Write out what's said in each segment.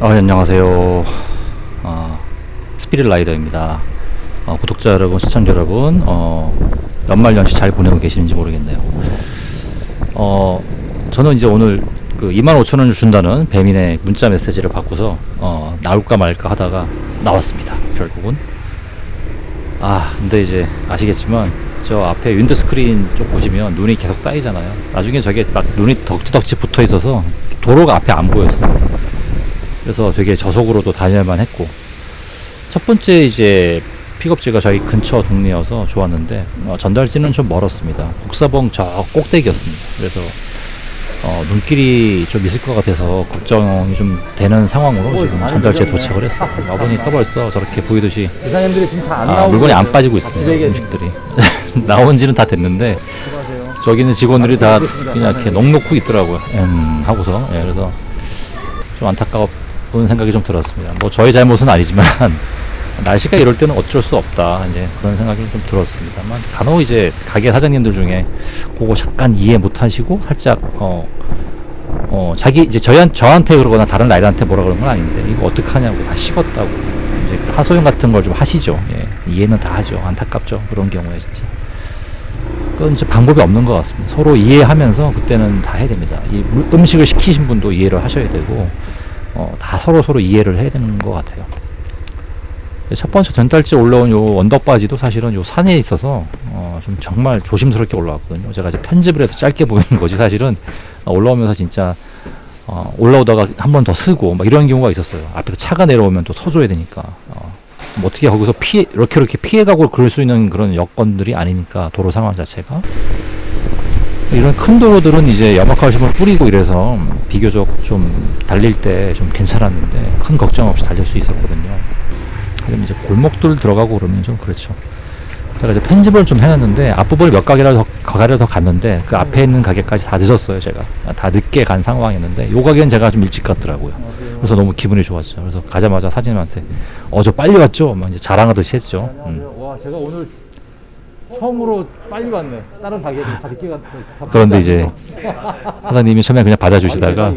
어, 안녕하세요. 어, 스피릿 라이더입니다. 어, 구독자 여러분, 시청자 여러분, 어, 연말 연시 잘 보내고 계시는지 모르겠네요. 어, 저는 이제 오늘 그 25,000원을 준다는 배민의 문자 메시지를 받고서 어, 나올까 말까 하다가 나왔습니다. 결국은. 아, 근데 이제 아시겠지만 저 앞에 윈드 스크린 쪽 보시면 눈이 계속 쌓이잖아요. 나중에 저게 막 눈이 덕지덕지 붙어 있어서 도로가 앞에 안 보였어요. 그래서 되게 저속으로도 다닐만 했고 첫 번째 이제 픽업지가 저희 근처 동네여서 좋았는데 어, 전달지는 좀 멀었습니다. 북사봉 저 꼭대기였습니다. 그래서 어, 눈길이 좀 있을 것 같아서 걱정이 좀 되는 상황으로 지금 전달지에 도착을 했어요. 와보니까 벌써 저렇게 보이듯이 기사님들이 지금 다안 아, 나오고 물건이 안 빠지고 있습니다. 음식들이 나온 지는 다 됐는데 저기는 직원들이 다 그냥 이렇게 넉넉히 있더라고요. 음, 하고서 예, 그래서 좀 안타까 운 생각이 좀 들었습니다. 뭐 저의 잘못은 아니지만 날씨가 이럴 때는 어쩔 수 없다 이제 그런 생각이 좀 들었습니다만 간혹 이제 가게 사장님들 중에 그거 잠깐 이해 못하시고 살짝 어. 어, 자기, 이제 저한, 저한테 그러거나 다른 라이더한테 뭐라 그런 건 아닌데, 이거 어떡 하냐고, 다 식었다고. 이제 그 하소연 같은 걸 좀 하시죠. 예. 이해는 다 하죠. 안타깝죠. 그런 경우에 진짜. 그건 이제 방법이 없는 것 같습니다. 서로 이해하면서 그때는 다 해야 됩니다. 이 물- 음식을 시키신 분도 이해를 하셔야 되고, 어, 다 서로 서로 이해를 해야 되는 것 같아요. 첫 번째 전달지 올라온 요 언덕바지도 사실은 요 산에 있어서 어, 좀 정말 조심스럽게 올라왔거든요. 제가 이제 편집을 해서 짧게 보이는 거지 사실은 어, 올라오면서 진짜 어, 올라오다가 한 번 더 쓰고 막 이런 경우가 있었어요. 앞에서 차가 내려오면 또 서줘야 되니까 어, 뭐 어떻게 거기서 피해 이렇게 이렇게 피해가고 그럴 수 있는 그런 여건들이 아니니까 도로 상황 자체가 이런 큰 도로들은 이제 염화칼슘을 뿌리고 이래서 비교적 좀 달릴 때 좀 괜찮았는데 큰 걱정 없이 달릴 수 있었거든요. 그럼 이제 골목들 들어가고 그러면 좀 그렇죠. 제가 이제 편집을 좀 해놨는데 앞부분을 몇 가게라도 더, 가게를 더 갔는데 그 앞에 있는 가게까지 다 늦었어요 제가 다 늦게 간 상황이었는데 요 가게는 제가 좀 일찍 갔더라고요 그래서 너무 기분이 좋았죠 그래서 가자마자 사진한테 어저 빨리 왔죠 막 이제 자랑하듯이 했죠 음. 와 제가 오늘 처음으로 빨리 왔네 다른 가게들 다 늦게 갔다 그런데 이제 사장님이 처음에 그냥 받아주시다가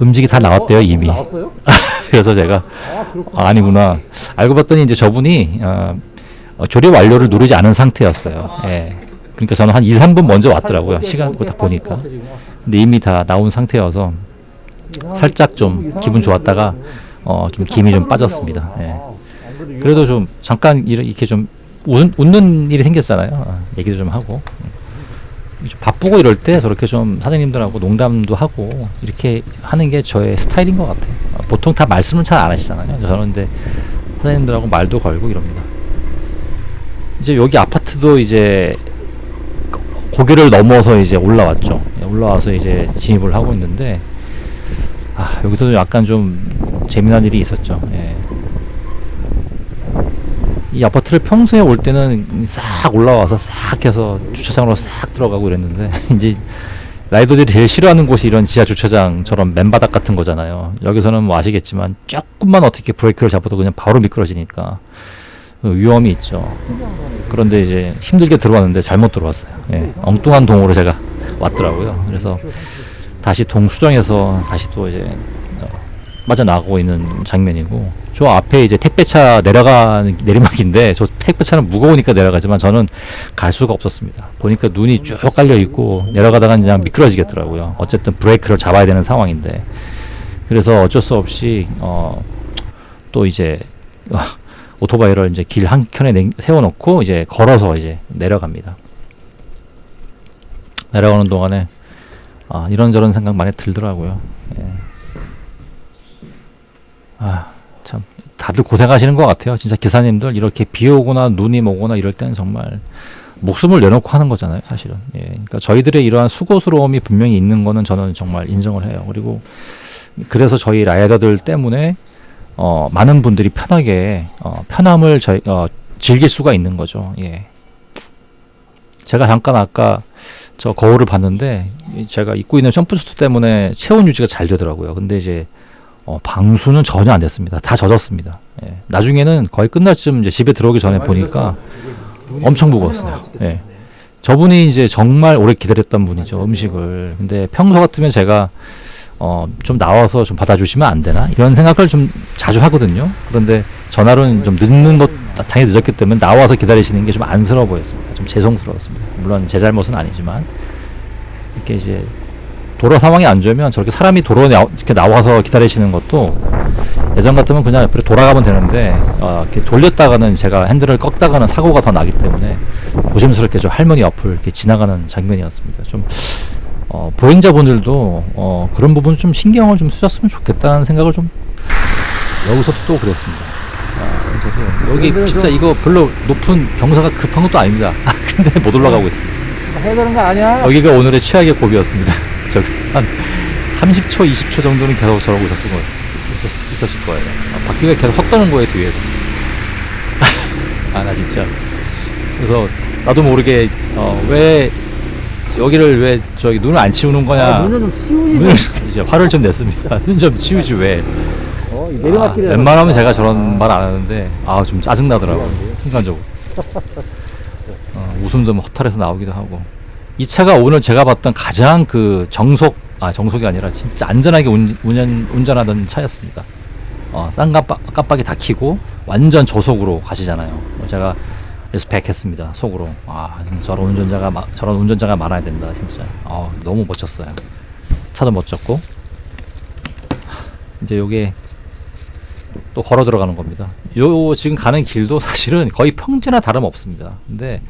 음식이 다 나왔대요 이미 나왔어요? 그래서 제가 아 아, 아니구나. 알고 봤더니 이제 저분이 어, 어, 조립 완료를 누르지 않은 상태였어요. 예. 그러니까 저는 한 2, 3분 먼저 왔더라고요. 시간 딱 보니까. 근데 이미 다 나온 상태여서 살짝 좀 기분 좋았다가 어, 좀 김이 좀 빠졌습니다. 예. 그래도 좀 잠깐 이렇- 이렇게 좀 웃, 웃는 일이 생겼잖아요. 어, 얘기도 좀 하고. 음. 좀 바쁘고 이럴 때 저렇게 좀 사장님들하고 농담도 하고 이렇게 하는 게 저의 스타일인 것 같아요. 어, 보통 다 말씀은 잘안 하시잖아요. 저는 근데 사장님들하고 말도 걸고 이럽니다. 이제 여기 아파트도 이제 고개를 넘어서 이제 올라왔죠. 예, 올라와서 이제 진입을 하고 있는데 아 여기서도 약간 좀 재미난 일이 있었죠. 예. 이 아파트를 평소에 올 때는 싹 올라와서 싹 해서 주차장으로 싹 들어가고 이랬는데 이제 라이더들이 제일 싫어하는 곳이 이런 지하 주차장처럼 맨바닥 같은 거잖아요. 여기서는 뭐 아시겠지만 조금만 어떻게 브레이크를 잡아도 그냥 바로 미끄러지니까 그 위험이 있죠. 그런데 이제 힘들게 들어왔는데 잘못 들어왔어요. 예, 엉뚱한 동으로 제가 왔더라고요. 그래서 다시 동 수정해서 다시 또 이제 어, 맞아 나가고 있는 장면이고 저 앞에 이제 택배차 내려가는 내리막인데 저 택배차는 무거우니까 내려가지만 저는 갈 수가 없었습니다. 보니까 눈이 쭉 깔려 있고 내려가다가 그냥 미끄러지겠더라고요. 어쨌든 브레이크를 잡아야 되는 상황인데 그래서 어쩔 수 없이 어, 또 이제 어, 오토바이를 이제 길 한 켠에 냉- 세워놓고 이제 걸어서 이제 내려갑니다. 내려가는 동안에 아, 이런저런 생각 많이 들더라고요. 예. 아, 참 다들 고생하시는 것 같아요. 진짜 기사님들 이렇게 비 오거나 눈이 오거나 이럴 때는 정말 목숨을 내놓고 하는 거잖아요, 사실은. 예. 그러니까 저희들의 이러한 수고스러움이 분명히 있는 거는 저는 정말 인정을 해요. 그리고 그래서 저희 라이더들 때문에 어, 많은 분들이 편하게 어, 편함을 저희 어, 즐길 수가 있는 거죠. 예. 제가 잠깐 아까 저 거울을 봤는데 이 제가 입고 있는 점프수트 때문에 체온 유지가 잘 되더라고요. 근데 이제 어, 방수는 전혀 안 됐습니다. 다 젖었습니다. 예. 나중에는 거의 끝날 쯤 이제 집에 들어오기 전에 보니까 엄청 무거웠어요. 예. 저분이 이제 정말 오래 기다렸던 분이죠. 음식을. 근데 평소 같으면 제가 어, 좀 나와서 좀 받아주시면 안 되나 이런 생각을 좀 자주 하거든요. 그런데 전화로는 좀 늦는 것 당연히 늦었기 때문에 나와서 기다리시는 게 좀 안쓰러워 보였습니다. 좀 죄송스러웠습니다. 물론 제 잘못은 아니지만 이렇게 이제 도로 상황이 안 좋으면 저렇게 사람이 도로에 나, 이렇게 나와서 기다리시는 것도 예전 같으면 그냥 옆으로 돌아가면 되는데 어, 이렇게 돌렸다가는 제가 핸들을 꺾다가는 사고가 더 나기 때문에 조심스럽게 좀 할머니 옆을 이렇게 지나가는 장면이었습니다. 좀 어, 보행자분들도 어, 그런 부분 좀 신경을 좀 쓰셨으면 좋겠다는 생각을 좀 여기서도 또 그랬습니다. 아, 여기 진짜 이거 별로 높은 경사가 급한 것도 아닙니다. 근데 못 올라가고 있습니다. 해야 되는 거 아니야? 여기가 오늘의 최악의 고비였습니다. 저기 한 30초, 20초 정도는 계속 저러고 있었을 거예요. 있었, 있었을 거예요. 아, 바퀴가 계속 헛도는 거예요, 뒤에서. 아, 나 진짜. 그래서 나도 모르게, 어, 왜, 여기를 왜 저기 눈을 안 치우는 거냐. 아, 눈을 좀 치우지 눈을 좀. 이제 화를 좀 냈습니다. 눈 좀 치우지 왜. 어, 이 아. 웬만하면 제가 저런 말안 하는데, 아, 좀 짜증나더라고요. 순간적으로. 어, 웃음도 뭐 허탈해서 나오기도 하고. 이 차가 오늘 제가 봤던 가장 그 정속, 아, 정속이 아니라 진짜 안전하게 운, 운전, 운전하던 차였습니다. 어, 쌍 깜빡, 깜빡이 다 켜고 완전 저속으로 가시잖아요. 어, 제가 리스펙 했습니다. 속으로. 아, 저런 운전자가, 마- 저런 운전자가 많아야 된다, 진짜. 어, 너무 멋졌어요. 차도 멋졌고. 이제 요게 또 걸어 들어가는 겁니다. 요 지금 가는 길도 사실은 거의 평지나 다름 없습니다. 근데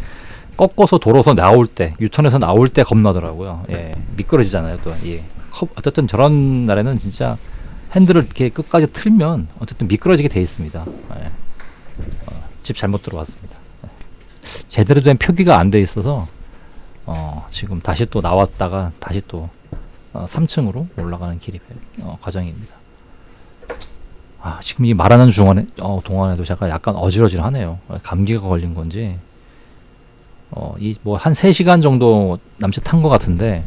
꺾어서 돌아서 나올 때 유턴해서 나올 때 겁나더라고요. 예, 미끄러지잖아요 또. 예. 컵- 어쨌든 저런 날에는 진짜 핸들을 이렇게 끝까지 틀면 어쨌든 미끄러지게 돼 있습니다. 예. 어, 집 잘못 들어왔습니다. 예. 제대로 된 표기가 안 돼 있어서 어, 지금 다시 또 나왔다가 다시 또 어, 3층으로 올라가는 길이 어, 과정입니다. 아, 지금 이 말하는 중간에, 어, 동안에도 제가 약간 어지러질하네요. 어, 감기가 걸린 건지. 어, 이, 뭐, 한 3시간 정도 남짓 한 것 같은데,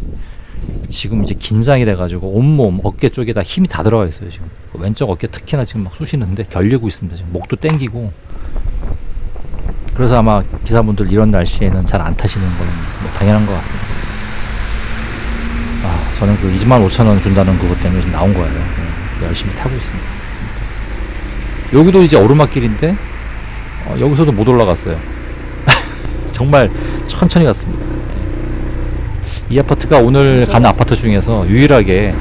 지금 이제 긴장이 돼가지고, 온몸, 어깨 쪽에 다 힘이 다 들어가 있어요, 지금. 그 왼쪽 어깨 특히나 지금 막 쑤시는데, 결리고 있습니다, 지금. 목도 땡기고. 그래서 아마 기사분들 이런 날씨에는 잘 안 타시는 건 뭐 당연한 것 같습니다. 아, 저는 그 2만 5천 원 준다는 그것 때문에 지금 나온 거예요. 네, 열심히 타고 있습니다. 여기도 이제 오르막길인데 어, 여기서도 못 올라갔어요. 정말 천천히 갔습니다. 예. 이 아파트가 오늘 간 아파트 중에서 유일하게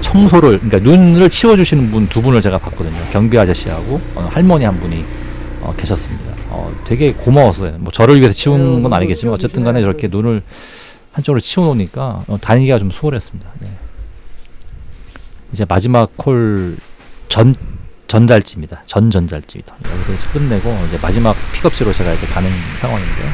청소를 그러니까 눈을 치워주시는 분 두 분을 제가 봤거든요. 경비 아저씨하고 어, 할머니 한 분이 어, 계셨습니다. 어, 되게 고마웠어요. 뭐 저를 위해서 치운 건 아니겠지만 어쨌든 간에 저렇게 눈을 한쪽으로 치워놓으니까 어, 다니기가 좀 수월했습니다. 네. 이제 마지막 콜 전 전달지입니다. 전 전달지입니다. 여기서 이제 끝내고 이제 마지막 픽업지로 제가 이제 가는 상황인데요.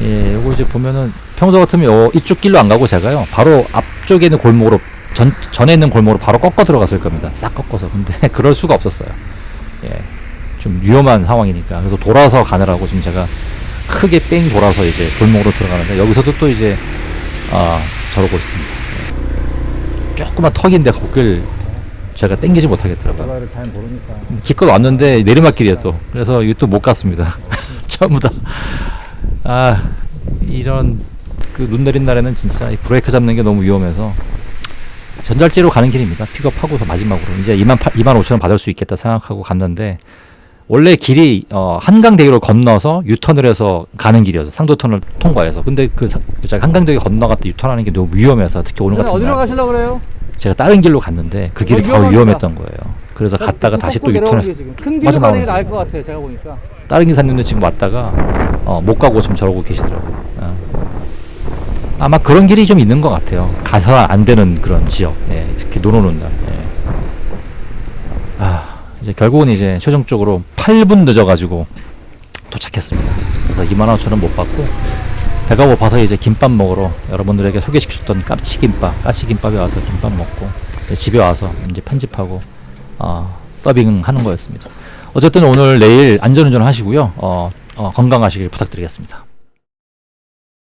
예, 요거 이제 보면은 평소 같으면 요 이쪽 길로 안 가고 제가요 바로 앞쪽에 있는 골목으로 전 전에 있는 골목으로 바로 꺾어 들어갔을 겁니다. 싹 꺾어서 근데 그럴 수가 없었어요. 예, 좀 위험한 상황이니까 그래서 돌아서 가느라고 지금 제가 크게 뺑 돌아서 이제 골목으로 들어가는데 여기서도 또 이제 아 저러고 있습니다. 예. 조그만 턱인데 거길 제가 땡기지 못하겠더라고요. 잘 모르니까. 기껏 왔는데 내리막길이에요 또. 그래서 이거 또 못 갔습니다. 전부 다 아 이런 그 눈 내린 날에는 진짜 이 브레이크 잡는 게 너무 위험해서 전달지로 가는 길입니다. 픽업하고서 마지막으로. 이제 2만 8, 2만 5천 원 받을 수 있겠다 생각하고 갔는데 원래 길이 어, 한강대교를 건너서 유턴을 해서 가는 길이어서 상도턴을 통과해서. 근데 그 사- 제가 한강대교 건너갔다 유턴하는 게 너무 위험해서 특히 오늘 같은 어디로 날 가시려고 그래요? 제가 다른 길로 갔는데 그 길이 어, 더 위험합니다. 위험했던 거예요 그래서 갔다가 다시 또 유턴해서 큰 길로 맞아 가는 게 나오는 나을 것 같아요. 제가 보니까. 다른 기사님도 지금 왔다가 어, 못 가고 지금 저러고 계시더라고요. 어. 아마 그런 길이 좀 있는 것 같아요. 가서 안 되는 그런 지역, 예, 특히 눈 오는 날. 예. 아, 이제 결국은 이제 최종적으로 8분 늦어가지고 도착했습니다. 그래서 2만 원처럼 못 받고 배가 고파서 이제 김밥 먹으러 여러분들에게 소개시켰던 까치김밥, 까치김밥에 와서 김밥 먹고 집에 와서 이제 편집하고 어, 더빙 하는 거였습니다. 어쨌든 오늘 내일 안전운전 하시고요. 어, 어, 건강하시길 부탁드리겠습니다.